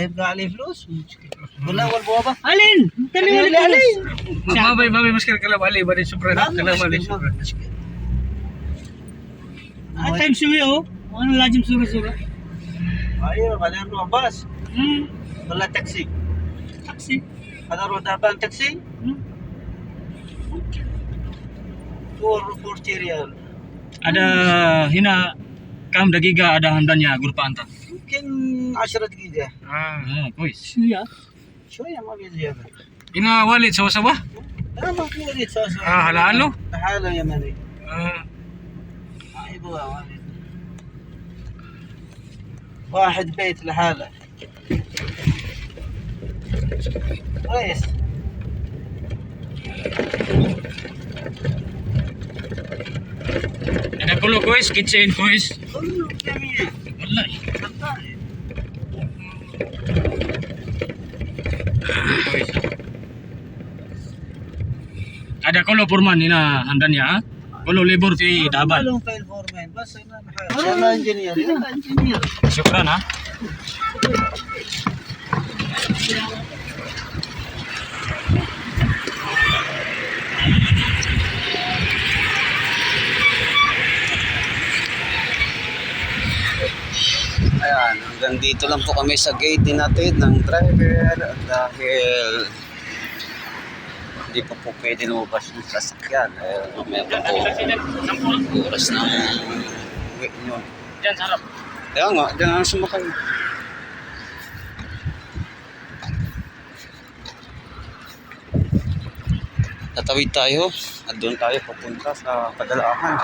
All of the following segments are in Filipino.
طيب قاعد عليه فلوس ولا اول بوابه Alin? Tali mo علي علي Siya. Mabay, mabay, maskara kalam ali, bari supra na, ما kalam ali مشكلة، supra. ما مشكلة. At time suwi oh. Ano lajim sura-sura? ايوه بعدين نروح باص Hmm. ولا تاكسي Taxi. هذا نروح دابان تاكسي Hmm. فور فور ريال Ada hina kam dagiga ada hamdannya grupa anta. يمكن 10 دقيقة. آه،, آه كويس. شوية. شوية ما في زيادة. هنا والد سوا سوا؟ لا ما في والد سوا سوا آه لحاله؟ لحاله يمني. آه. ما يبغى والد واحد بيت لحاله. كويس. إنا كله كويس كيتشين كويس. kolo forman ina handan ya. Ah. Kolo labor si ah, Daban. Kolo. Basta na. Engineer. engineer. Syukran ha. Ah. Ayan, hanggang dito lang po kami sa gate natin ng driver dahil hindi pa po pwede lumabas yung sasakyan. Mamaya pa po oras ng uwi nyo. Diyan sa harap. Kaya nga, dyan ang sumakay. Tatawid tayo at doon tayo papunta sa Kadalahan.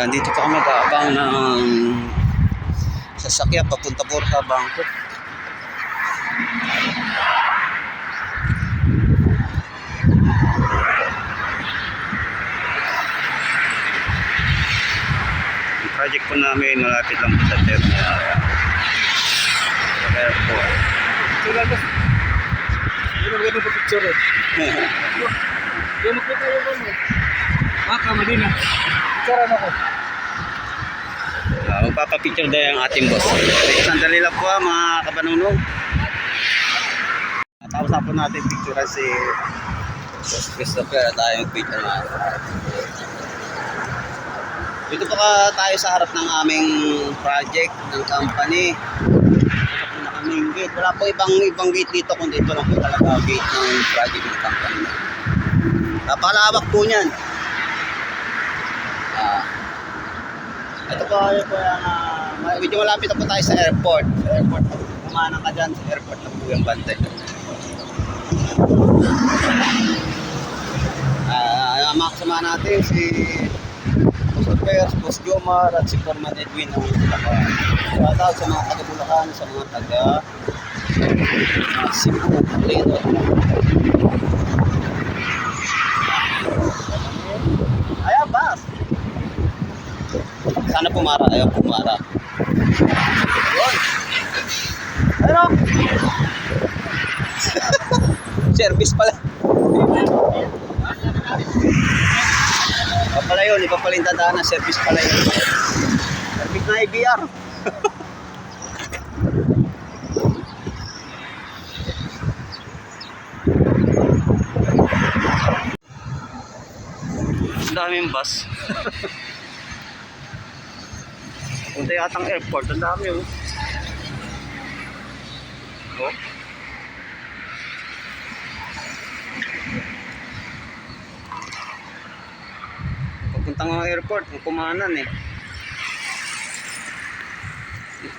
Nandito pa kami kaabang ng sasakyan papunta po sa bangko. Ang project po namin malapit lang po sa terminal. Kaya po. Sila ko. Ano ba ganun picture eh? Yung makita yung ano. Maka, Madina. Picture ako. Uh, magpapapicture daw yung ating boss. Sandali lang po ah, mga kabanunong. Tapos na po natin picture si Boss Christopher at tayo picture na. Dito po ka tayo sa harap ng aming project ng company. Ito po na kaming gate. Wala po ibang ibang gate dito kundi ito lang po talaga gate ng project ng company. Napakalawak po niyan. Ah, ito po, ito po yung, uh, medyo malapit na po tayo sa airport. Sa airport, kumanan ka dyan sa airport na po yung bantay. Ah, ang mga kasama natin si Alpers, Boss Jomar, at si Forman Edwin ng Bulacan. Shout out sa mga taga sa mga taga uh, Cebu, Lino. Ayan, bas! Sana pumara. Ayaw pumara. Ano? Service pala. Iba pala yun. Iba pala yung tandaan na service pala yun. Service na IBR. Daming bus. Punta yatang airport, ang dami oh. Oh. Papunta nga airport, ang kumanan eh.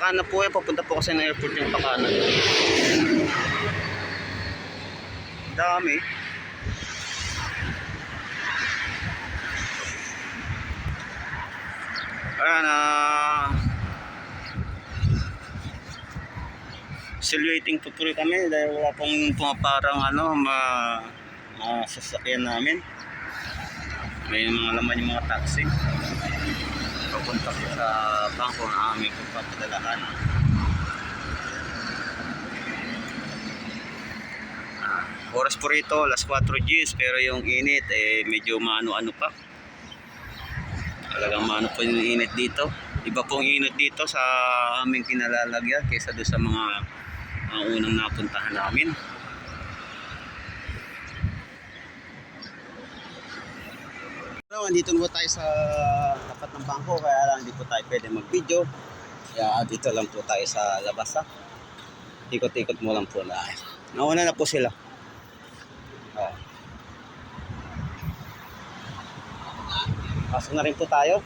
Kanan po eh, papunta po kasi ng airport yung pakanan. Dami. Ayan, ah... still waiting po po kami dahil wala pong pumaparang ano, ma, mga sasakyan namin. May mga laman yung mga taxi. Papunta po sa bangko na aming pagpapadalahan. Oras po rito, alas 4 Gs, pero yung init, eh, medyo maano-ano pa. Talagang maano po yung init dito. Iba pong init dito sa aming kinalalagyan kaysa doon sa mga mga unang napuntahan namin. So, andito na po tayo sa tapat ng bangko kaya lang hindi po tayo pwede mag-video. Kaya dito lang po tayo sa labas ha. Ikot-ikot mo lang po na. Nauna na po sila. Oh. Pasok na rin po tayo.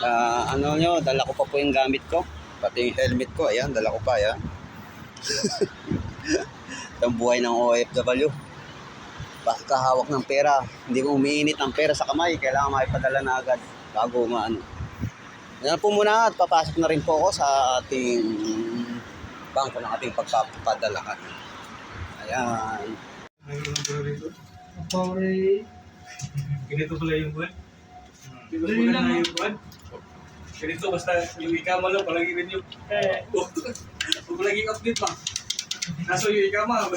Ah, ano nyo, dala ko pa po yung gamit ko. Pati yung helmet ko, ayan, dala ko pa, ayan. Itong buhay ng OFW. Bakit kahawak ng pera? Hindi ko umiinit ang pera sa kamay. Kailangan maipadala na agad bago maano. Yan po muna at papasok na rin po ako sa ating bangko ng ating pagpapadalakan. Ayan. Ganito pala yung buwan. Ganito pala na yung buwan. Ganito basta yung ikama lang, palagi rin yung... Eh, huwag laging update pa. Nasa yung ikama.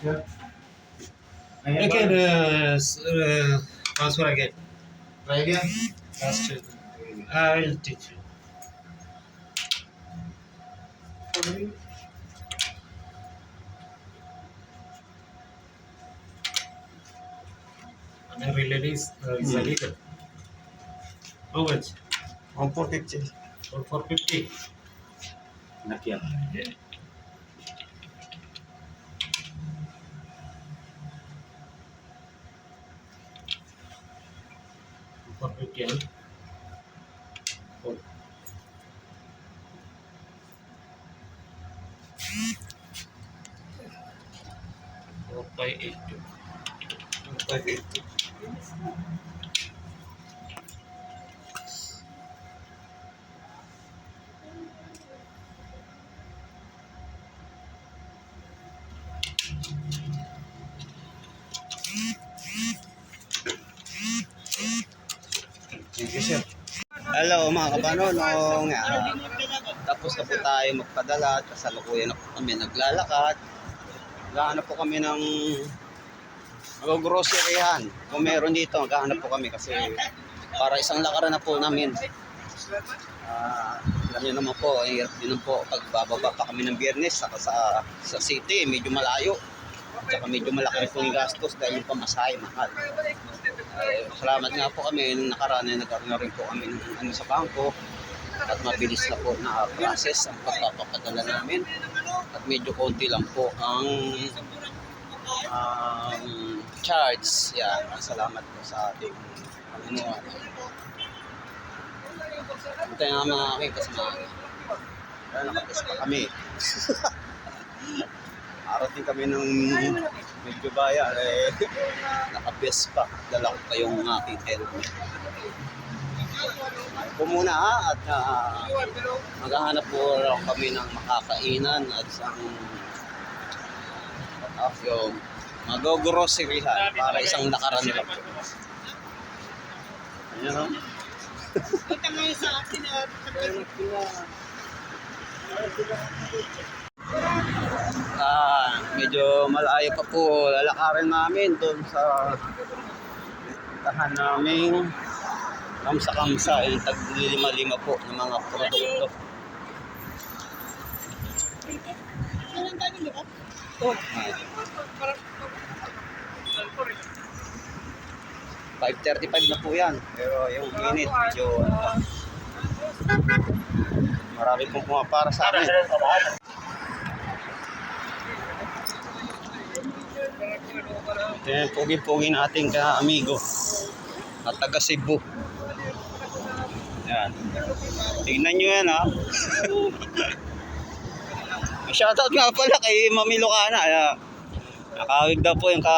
Again, Okay, the uh, transfer again. Try. Last I will teach you. I release uh, is hmm. illegal. How much? One for for fifty. Five eight two. Thank you, sir. Hello mga kapanonong. Ah, tapos na po tayo magpadala at kasalukuyan na po kami naglalakad. Naghahanap po kami ng mag-groceryhan. Kung meron dito, maghahanap po kami kasi para isang lakaran na po namin. Ah, alam niyo naman po, ang hirap din po pag bababa pa kami ng biyernes saka sa, sa city, medyo malayo. Tsaka medyo malaki rin po yung gastos dahil yung pamasahe mahal. Ay, salamat nga po kami nung nakaraan ay nagkaroon na rin po kami ng ano sa bangko at mabilis na po na process ang pagpapapadala namin at medyo konti lang po ang ang charge. Yan, salamat po sa ating Panginoon. Ito yung mga aking kasama. Kaya nakapis pa kami. Arating kami ng medyo baya. Eh, nakapis pa. Dala ko pa yung aking helmet. Po muna ha, at ah, maghahanap po lang kami ng makakainan at isang at yung mag-groceryhan para isang lakaran nila po. Ayan o. Ah, medyo malayo pa po lalakarin namin doon sa tahan naming kamsa-kamsa yung tag lima-lima po ng mga produkto. Five thirty-five na po yan. Pero yung init, medyo ano pa. Marami pong pumapara sa amin. Ito yung pogi-pogi nating ka-amigo at taga Cebu. Yan. Tignan nyo yan ha. Shoutout nga pala kay Mami Lucana. Ayan. Nakawig daw po yung ka,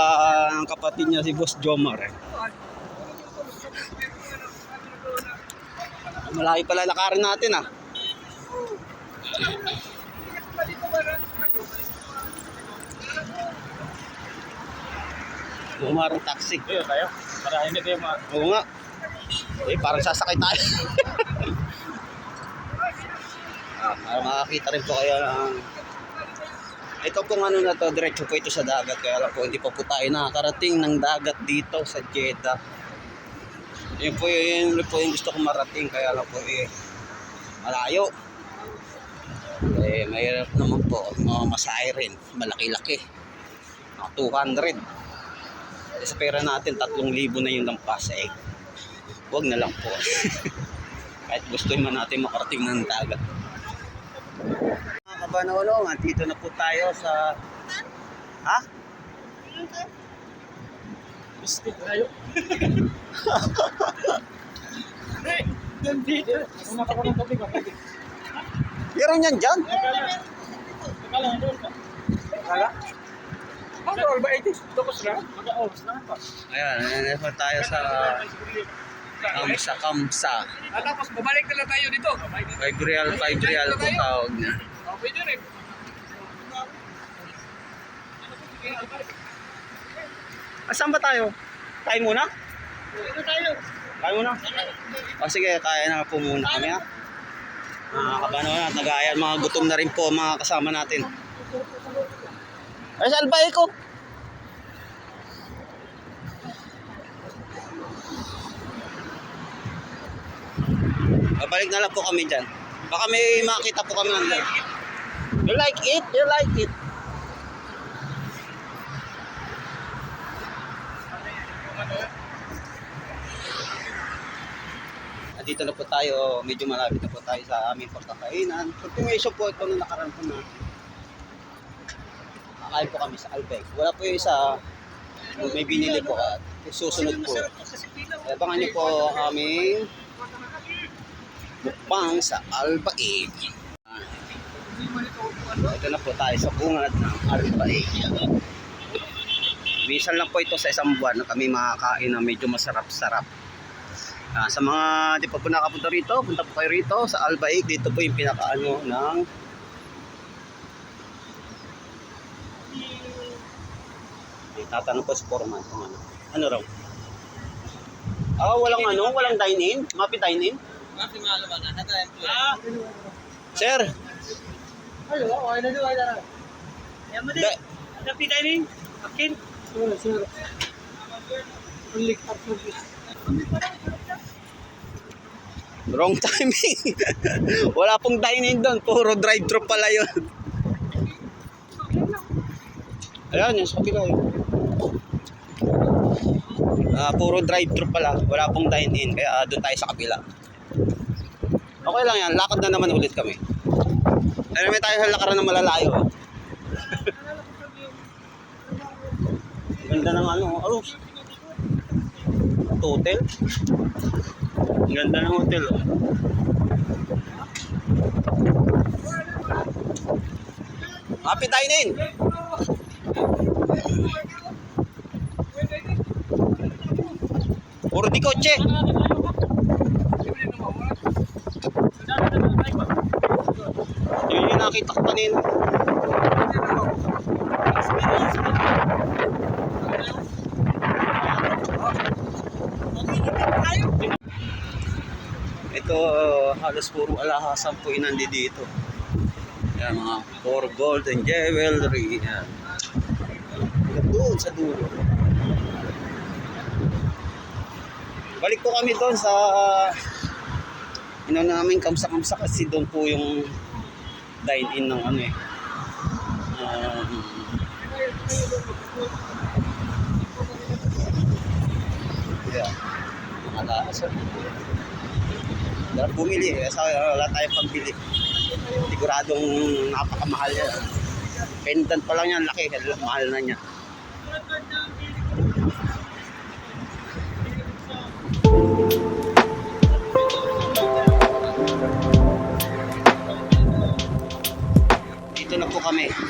ang kapatid niya si Boss Jomar. Eh. Malayo pala lakarin natin ah. Umarang taxi. Ayun tayo. Para hindi tayo ma... Oo nga. Eh, parang sasakay tayo. ah, para makakita rin po kayo ng... Ito pong ano na to, diretso po ito sa dagat. Kaya lang po, hindi pa po tayo nakakarating ng dagat dito sa Jeddah. Yun po yun, yun po yung gusto kong marating. Kaya lang po eh, malayo. Eh, mahirap naman po. Mga rin. Malaki-laki. Mga 200. Eh, sa pera natin, 3,000 na yung lampas eh. Huwag na lang po. Kahit gusto man natin makarating ng dagat. Mga kabanolo, dito na po tayo sa... Ha? Gusto tayo. Nandito. Kung makakuha ng topic ko. Meron yan dyan. Kala? Ang roll ba ito? Tapos na? Mag-aos na pa. Ayan, po tayo sa Kamsa Kamsa. At tapos babalik na lang tayo dito. 5 real, 5 real po tawag niya. Oh, pwede rin. Asan ba tayo? Kain muna? Dito tayo. Kain muna? O sige, kaya na po muna kami ha. Mga kabano na, nagayan, mga gutom na rin po mga kasama natin. Ay, sa albay ko. Babalik na lang po kami dyan. Baka may makita po kami ng You like it? You like it? At dito na po tayo, medyo malapit na po tayo sa aming pagkakainan. Continuation po ito na nakaraan po natin. Kakain po kami sa Albay. Wala po yung isa, may binili po at susunod po. Abangan niyo po aming mukbang sa Albaig. Ito na po tayo sa bungad ng Albaig. Minsan lang po ito sa isang buwan na kami makakain na medyo masarap-sarap. Ah, sa mga di pa po nakapunta rito, punta po kayo rito sa Albaig. Dito po yung pinakaano ng tatanong ko si Foreman kung ano. Ano raw? Ah, walang ano, walang dine-in? Mapi dine-in? Ah, Sir, Ayo, okay na doon. Ay, Yan mo din. da- Ada pita ini? Akin? Sure, sure. Only up service. wrong timing. Wala pong dine-in doon, puro drive-thru pala yun. Ayan, yung sa kabila yun. Ah, puro drive-thru pala, wala pong dine-in, kaya ah, doon tayo sa kabila. Okay lang yan, lakad na naman ulit kami. Ay, may tayo sa lakaran na malalayo. Ganda ng ano, oh. Hotel. Ganda ng hotel, oh. Happy dining! Puro di kotse. Yun yung nakita ko kanina. Ito, uh, halos puro alahasan po yung nandi dito. Yan, mga for gold and jewelry. Yan. Doon sa dulo. Balik po kami doon sa ino namin kamsa-kamsa kasi doon po yung dine-in ng ano eh. Um, yeah. Mga laasa. Dapat bumili eh. Sa wala tayong pambili. Siguradong napakamahal yan. Pendant pa lang yan, laki. Mahal na niya. Kami.